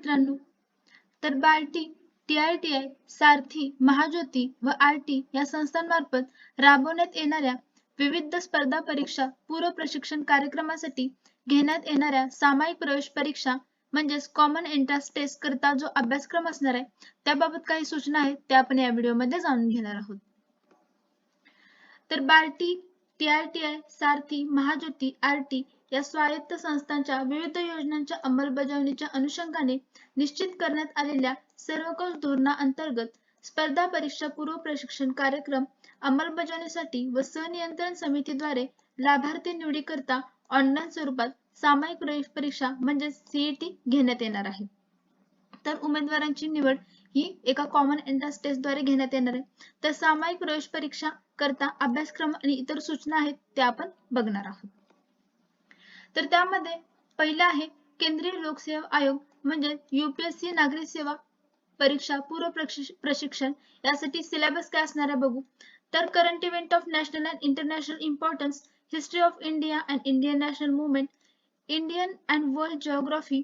मित्रांनो तर बार्टी टीआयटीआय सारथी महाज्योती व आरटी या संस्थांमार्फत राबवण्यात येणाऱ्या विविध स्पर्धा परीक्षा पूर्व प्रशिक्षण कार्यक्रमासाठी घेण्यात येणाऱ्या सामायिक प्रवेश परीक्षा म्हणजेच कॉमन एंट्रन्स टेस्ट करता जो अभ्यासक्रम असणार आहे त्याबाबत काही सूचना आहेत त्या आपण या व्हिडिओमध्ये जाणून घेणार आहोत. तर बार्टी टीआरटीआय सारथी महाज्योती आरटी या स्वायत्त संस्थांच्या विविध योजनांच्या अंमलबजावणीच्या अनुषंगाने निश्चित करण्यात आलेल्या सर्वकष धोरणाअंतर्गत स्पर्धा परीक्षा पूर्व प्रशिक्षण कार्यक्रम अंमलबजावणीसाठी व सनियंत्रण समितीद्वारे लाभार्थी निवडीकरता ऑनलाईन स्वरूपात सामायिक प्रवेश परीक्षा म्हणजेच सीईटी घेण्यात येणार आहे. तर उमेदवारांची निवड ही एका कॉमन एंट्रन्स टेस्टद्वारे घेण्यात येणार आहे. तर सामायिक प्रवेश परीक्षा करता अभ्यासक्रम आणि इतर सूचना आहेत त्या आपण बघणार आहोत. तर त्यामध्ये पहिलं आहे केंद्रीय लोकसेवा आयोग म्हणजे युपीएससी नागरिक सेवा परीक्षा पूर्व प्रशिक्षण यासाठी सिलेबस काय असणार आहे बघू. तर current event of national and international importance history of India and Indian national movement Indian and world geography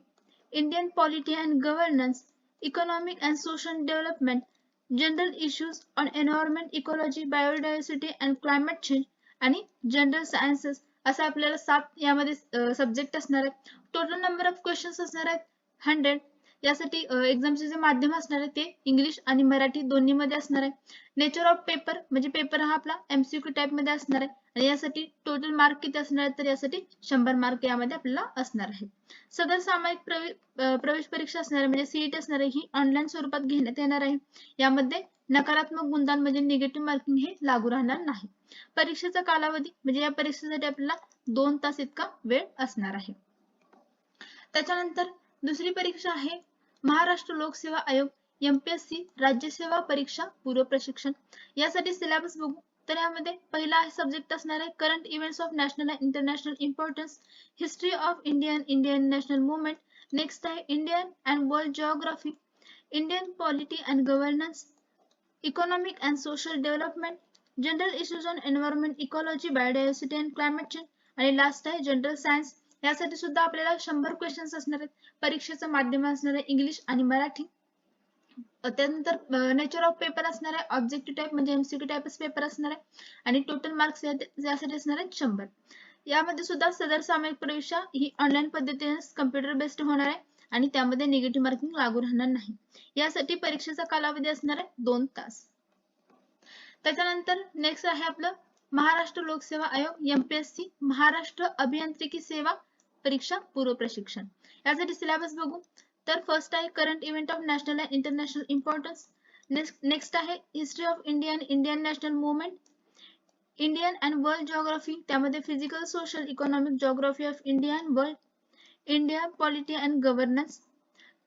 Indian polity and governance economic and social development general issues on environment, ecology biodiversity and climate change आणि general sciences असं आपल्याला सात यामध्ये subject असणार आहेत. Total number of questions असणार आहेत. Hundred यासाठी एक्झामचे जे माध्यम असणार आहे ते इंग्लिश आणि मराठी दोन्ही मध्ये असणार आहे. नेचर ऑफ पेपर म्हणजे पेपर हा आपला एमसीक्यू टाइपमध्ये असणार आहे. आणि यासाठी टोटल मार्क किती असणार आहेत तर यासाठी शंभर मार्क यामध्ये आपल्याला असणार आहे. सदर सामायिक प्रवेश प्रवेश परीक्षा असणार आहे म्हणजे सीईटी असणार आहे ही ऑनलाईन स्वरूपात घेण्यात येणार आहे. यामध्ये नकारात्मक गुणदान म्हणजे निगेटिव्ह मार्किंग हे लागू राहणार नाही. परीक्षेचा कालावधी म्हणजे या परीक्षेसाठी आपल्याला दोन तास इतका वेळ असणार आहे. त्याच्यानंतर दुसरी परीक्षा आहे. महाराष्ट्र लोकसेवा आयोग एमपीएससी राज्यसेवा परीक्षा पूर्व प्रशिक्षण. यासाठी सिलेबस बघू. तर यामध्ये पहिला सब्जेक्ट असणार आहे current events of national and international importance history of Indian Indian national movement next आहे Indian and world geography Indian polity and governance economic and social development general issues on environment ecology biodiversity and climate change आणि last आहे general science यासाठी सुद्धा आपल्याला शंभर questions असणार आहेत. परीक्षेचं माध्यम असणार आहे इंग्लिश आणि मराठी. त्यानंतर नेचर ऑफ पेपर असणार आहे ऑब्जेक्टिव्ह टाईप म्हणजे एमसीक्यू टाईपच पेपर असणार आहे. आणि टोटल मार्क्स यासाठी असणार आहेत शंभर. यामध्ये सुद्धा सदर सामायिक परीक्षा ही ऑनलाईन पद्धतीने कम्प्युटर बेस्ड होणार आहे. आणि त्यामध्ये निगेटिव्ह मार्किंग लागू राहणार नाही. यासाठी परीक्षेचा कालावधी असणार आहे दोन तास. त्याच्यानंतर नेक्स्ट आहे आपलं महाराष्ट्र लोकसेवा आयोग एमपीएससी महाराष्ट्र अभियांत्रिकी सेवा परीक्षा पूर्व प्रशिक्षण. यासाठी सिलेबस बघू. तर फर्स्ट आहे current event of national and international importance next आहे history of Indian Indian national movement Indian and world geography त्यामध्ये physical social economic geography of India and world India polity and governance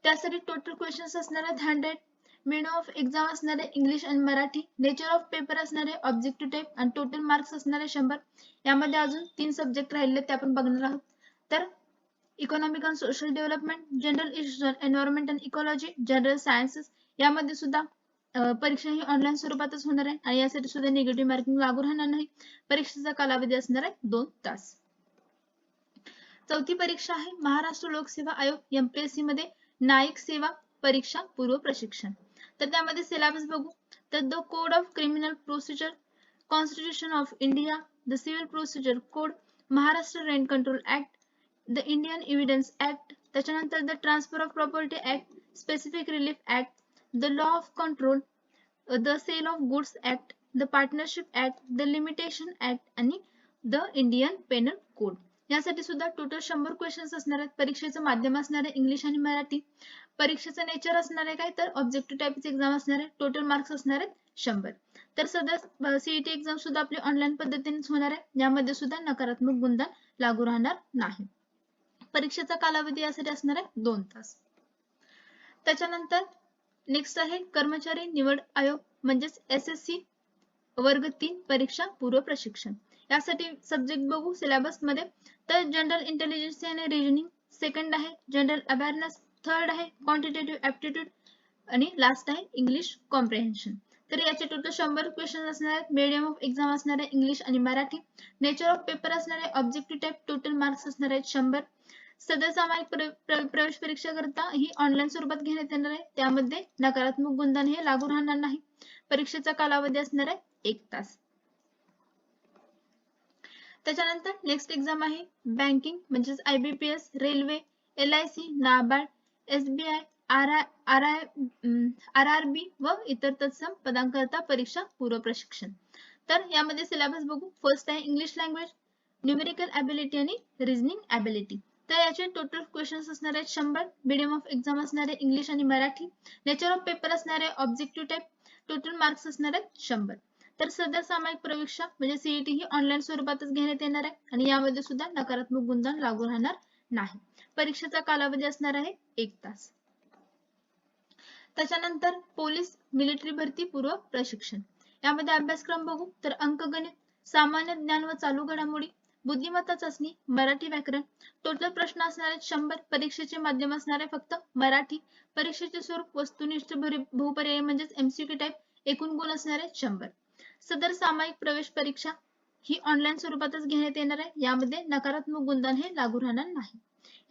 त्यासाठी total questions असणार आहेत hundred main of exam असणारे English आणि Marathi nature of paper असणारे objective type आणि total marks असणारे शंभर. यामध्ये अजून तीन सब्जेक्ट राहिले ते आपण बघणार आहोत. तर economic and social development general issues environment and ecology general sciences यामध्ये सुद्धा परीक्षा ही ऑनलाईन स्वरूपातच होणार आहे आणि यासाठी सुद्धा निगेटिव्ह मार्किंग लागू राहणार नाही. परीक्षेचा कालावधी असणार आहे दोन तास. चौथी परीक्षा आहे महाराष्ट्र लोकसेवा आयोग एमपीएससी मध्ये नायक सेवा परीक्षा पूर्व प्रशिक्षण. तर त्यामध्ये सिलेबस बघू. तर the code of criminal procedure constitution of India the civil procedure code Maharashtra rent control act the Indian evidence act त्याच्यानंतर the transfer of property act specific relief act the law of control the sale of goods act the partnership act the limitation act आणि the Indian penal code यासाठी सुद्धा total शंभर questions असणार आहेत. परीक्षेचं माध्यम असणार आहे इंग्लिश आणि मराठी. परीक्षेचं नेचर असणार आहे काय? तर ऑब्जेक्टिव्ह टाईपचे एक्झाम असणार आहे टोटल मार्क्स असणार आहेत शंभर. तर सध्या सीईटी एक्झाम सुद्धा आपली ऑनलाईन पद्धतीनेच होणार आहे. यामध्ये सुद्धा नकारात्मक गुणदान लागू राहणार नाही. परीक्षेचा कालावधी यासाठी असणार आहे दोन तास. त्याच्यानंतर नेक्स्ट आहे कर्मचारी निवड आयोग म्हणजेच एस एस सी वर्ग तीन परीक्षा पूर्व प्रशिक्षण. यासाठी सब्जेक्ट बघू सिलेबसमध्ये तर जनरल इंटेलिजन्स आणि रिजनिंग सेकंड आहे. जनरल अवेअरनेस थर्ड आहे. क्वांटिटेटिव्ह ऍप्टिट्यूड आणि लास्ट आहे इंग्लिश कॉम्प्रिहेन्शन तर याचे टोटल शंभर क्वेश्चन असणार आहेत. मीडियम ऑफ एक्झाम असणार आहे इंग्लिश आणि मराठी. नेचर ऑफ पेपर असणार आहे ऑब्जेक्टिव्ह टाईप टोटल मार्क्स असणार आहेत शंभर. सदर सामायिक प्रवेश परीक्षा करता ही ऑनलाईन स्वरूपात घेण्यात येणार आहे. त्यामध्ये नकारात्मक गुणधन हे लागू राहणार नाही. परीक्षेचा कालावधी असणार आहे एक तास. त्याच्यानंतर नेक्स्ट एक्झाम आहे बँकिंग म्हणजेच IBPS railway L I C NABARD SBI R I R I R R B व इतर तत्सम पदांकरता परीक्षा पूर्व प्रशिक्षण. तर यामध्ये सिलेबस बघू. फर्स्ट आहे इंग्लिश लँग्वेज न्यूमेरिकल ॲबिलिटी आणि रिझनिंग ॲबिलिटी तर याचे टोटल क्वेश्चन्स असणार आहेत शंभर मिडियम ऑफ एक्झाम असणारे इंग्लिश आणि मराठी. नेचर ऑफ पेपर असणारे ऑब्जेक्टिव्ह टाईप टोटल मार्क्स असणार आहेत शंभर. तर सध्या सामायिक परीक्षा म्हणजे सीईटी ही ऑनलाईन स्वरूपातच घेण्यात येणार आहे आणि यामध्ये सुद्धा नकारात्मक गुणधन लागू राहणार नाही. परीक्षेचा कालावधी असणार आहे एक तास. त्याच्यानंतर पोलीस मिलिटरी भरती पूर्व प्रशिक्षण. यामध्ये अभ्यासक्रम बघू तर अंकगणित सामान्य ज्ञान व चालू घडामोडी बुद्धिमत्ता चाचणी मराठी व्याकरण. टोटल प्रश्न असणारे शंभर परीक्षेचे माध्यम असणारे फक्त मराठी. परीक्षेचे स्वरूप वस्तुनिष्ठ भरी- बहुपर्यायी म्हणजेच एमसीक्यू टाईप एकूण गुण असणारे शंभर. सदर सामायिक प्रवेश परीक्षा ही ऑनलाईन स्वरूपातच घेण्यात येणार आहे. यामध्ये नकारात्मक गुणधन हे लागू राहणार नाही.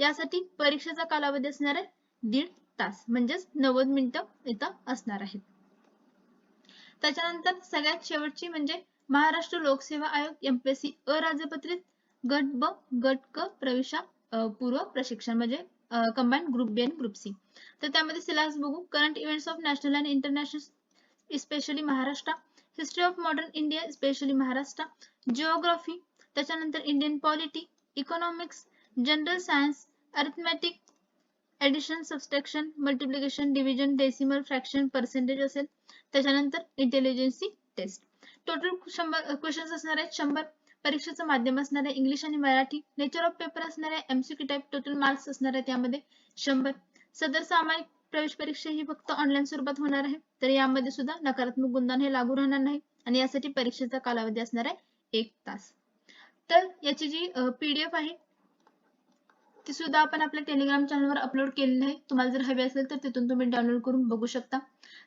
यासाठी परीक्षेचा कालावधी असणार आहे दीड तास म्हणजेच नव्वद मिनिटं इथं असणार आहेत. त्याच्यानंतर सगळ्यात शेवटची म्हणजे महाराष्ट्र लोकसेवा आयोग एमपीएससी अराजपत्रित गट ब गट क प्रवेशा पूर्व प्रशिक्षण म्हणजे कंबाईन ग्रुप बी आणि ग्रुप सी तर त्यामध्ये सिलेबस बघू. Current events of national and international specially Maharashtra history of modern India specially Maharashtra geography त्याच्यानंतर Indian polity economics general science arithmetic addition subtraction multiplication division decimal fraction percentage असेल. त्याच्यानंतर intelligence test total शंभर questions असणार आहेत शंभर परीक्षेचं माध्यम असणार आहे इंग्लिश आणि मराठी नेचर ऑफ पेपर असणार आहे एमसीक्यू टाईप टोटल मार्क्स असणार आहेत त्यामध्ये शंभर. सदर सामायिक प्रवेश परीक्षा ही फक्त ऑनलाईन स्वरूपात होणार आहे. तर यामध्ये सुद्धा नकारात्मक गुणदान हे लागू राहणार नाही आणि यासाठी परीक्षेचा कालावधी असणार आहे एक तास. तर याची जी पीडीएफ आहे ती सुद्धा आपण आपल्या टेलिग्राम चॅनलवर अपलोड केलेली आहे. तुम्हाला जर हवी असेल तर तिथून तुम्ही डाउनलोड करून बघू शकता.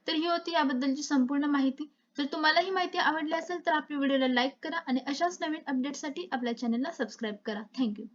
तर ही होती याबद्दलची संपूर्ण माहिती. जर तुम्हाला ही माहिती आवडली असेल तर आपल्या व्हिडिओला लाईक करा आणि अशाच नवीन अपडेटसाठी आपल्या चॅनलला सबस्क्राईब करा. थँक्यू